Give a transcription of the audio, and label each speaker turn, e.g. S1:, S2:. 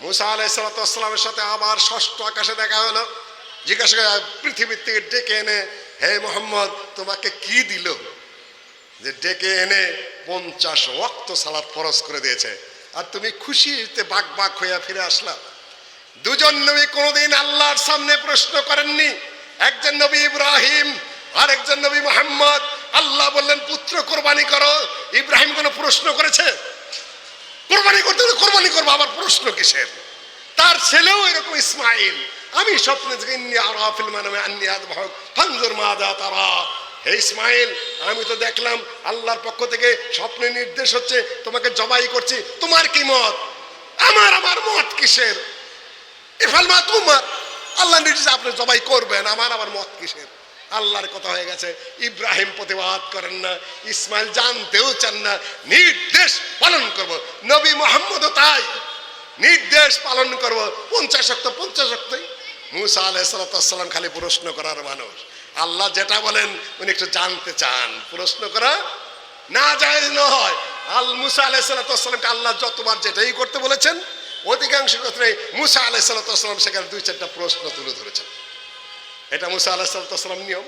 S1: মুসা আলাইসালামের সাথে আবার ষষ্ঠ আকাশে দেখা হলো। জিজ্ঞাসা করে, পৃথিবীর থেকে ডেকে এনে, হে মোহাম্মদ, তোমাকে কি দিল? যে ডেকে এনে পঞ্চাশ ওয়াক্ত সালাদ ফরজ করে দিয়েছে। আর তুমি খুশিতে বাক বাক হইয়া ফিরে আসলা। দুজন নবী কোনোদিন আল্লাহর সামনে প্রশ্ন করেননি। একজন নবী ইব্রাহিম আর একজন নবী মোহাম্মদ। আল্লাহ বললেন, পুত্র কোরবানি করো। ইব্রাহিম কোনো প্রশ্ন করেছে? কোরবানি করতে হলে কোরবানি করব, আবার প্রশ্ন কিসের? তার ছেলেও এরকম ইসমাইল। আমি স্বপ্নে হে ইসমাইল, আমি তো দেখলাম আল্লাহর পক্ষ থেকে স্বপ্নে নির্দেশ হচ্ছে, তোমাকে জবাই করছি। তোমার কি মত? আমার আমার মত কিসের? এফাল মা তোমার, আল্লাহ নির্দেশ আপনি জবাই করবেন, আমার আমার মত কিসের? আল্লাহর কথা হয়ে গেছে। ইব্রাহিম প্রতিবাদ করেন না, ইসমাইল জানতেও চান না, নির্দেশ পালন করব। নবী মোহাম্মদও তাই। নির্দেশ পালন করব। পঞ্চাশ শক্ত, পঞ্চাশ শক্তই। মুসা আলাইসালাম খালি প্রশ্ন করার মানুষ। আল্লাহ যেটা বলেন, উনি একটু জানতে চান। প্রশ্ন করা না যায় না হয় আল মুসা আলাইসালামকে আল্লাহ যতবার যেটাই করতে বলেছেন, অধিকাংশ ক্ষেত্রে মুসা আলাইসালাম সেখানে দুই চারটা প্রশ্ন তুলে ধরেছেন। এটা মুসা আল্লাহ সাল্লাম নিয়ম।